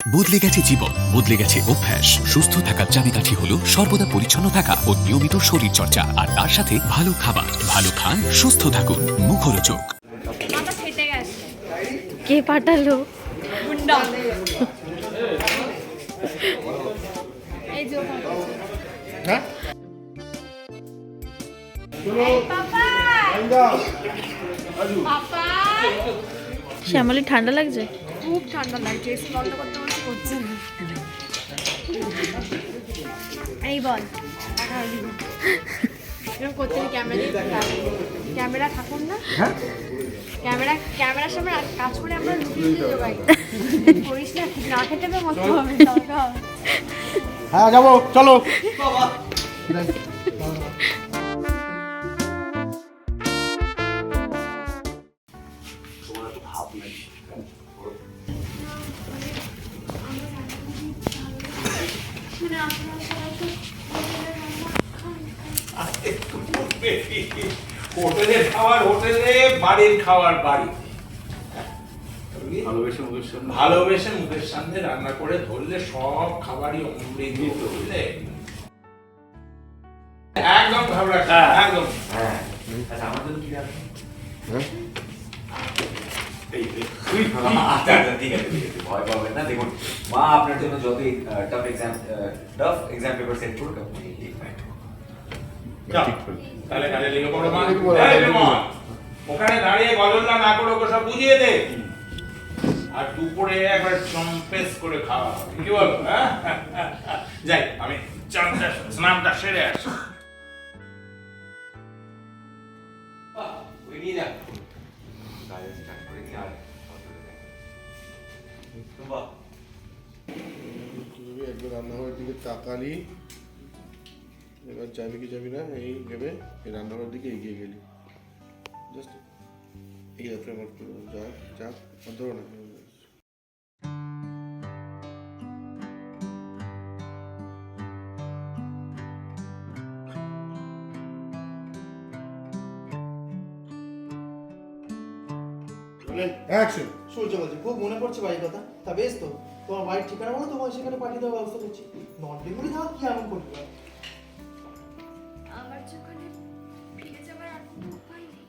বদলে গেছে জীবন বদলে গেছে অভ্যাস। সুস্থ থাকার চাবিকাঠি হলো সর্বদা পরিচ্ছন্ন থাকা ও নিয়মিত শরীর চর্চা আর তার সাথে ভালো খাবার। ভালো খান সুস্থ থাকুন। মুখরোচক। কে পাঠালো? গুন্ডা এই যে ও পাঠাচ্ছে। হ্যাঁ? শ্যামলি ঠান্ডা লাগছে? খুব ঠান্ডা লাগছে। এসি বন্ধ করতে এই বল। ক্যামেরা ক্যামেরা থাকুন না। ক্যামেরা ক্যামেরার সামনে কাজ করে আমরা লুকিয়ে জোগাই করিস না না খেতে তো মরতে হবে হ্যাঁ যাব চলো। হোটেলের খাবার হোটেলে বাড়ির খাবার বাড়ি ভালোবেসে মুখের সামনে। ভালোবেসে মুখের সামনে রান্না করে ধরলে সব খাবারই অমৃত বুঝলে? একদম ঘাবড়া হ্যাঁ। একদম। হ্যাঁ। আচ্ছা আমার জন্য কি হ্যাঁ? এই, তুই আচ্ছা আচ্ছা ঠিক। ওখানে দাঁড়িয়ে গজল্লা না করে ওকে সব বুঝিয়ে দে আর দুপুরে একবার চম্পেস করে খাওয়া কি বল হ্যাঁ? যাই, আমি চানটা স্নানটা সেরে আসি ওই নিয়ে যান কাজে স্টার্ট করে আর একবার রান্নাঘরের দিকে তাকালি এবার যাবি কি যাবি না এই ভেবে এই রান্নাঘরের দিকে এগিয়ে গেলি জাস্ট এই যাত্রা আমার যা যা ধরো না। অ্যাকশন সূর্য বলছি খুব মনে পড়ছে বাড়ির কথা। তা বেশ তো তোমার বাড়ির ঠিকানা বলো তোমার সেখানে পাঠিয়ে দেওয়ার ব্যবস্থা করছি। নর্থ বেঙ্গলি যাওয়া কি এমন করবে আমার যখন ফিরে যাবার আর কোনো উপায় নেই।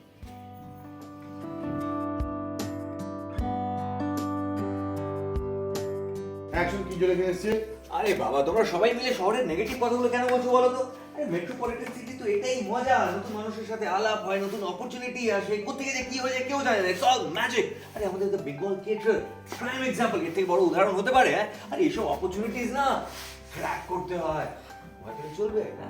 অ্যাকশন কি জোরে এসছে? আরে বাবা, তোমরা সবাই মিলে শহরের নেগেটিভ কথাগুলো কেন বলছো বলো তো? আরে মেট্রোপলিটন সিটি তো এটাই মজা, নতুন মানুষের সাথে আলাপ হয়, নতুন অপরচুনিটি আসে কোথেকে যে কি হয়ে যায় কেউ জানে না ইটস অল ম্যাজিক আরে আমাদের the Bengal theatre prime example এর থেকে বড় উদাহরণ হতে পারে হ্যাঁ? আরে এসব অপরচুনিটিস না ক্র্যাক করতে হয় চলবে না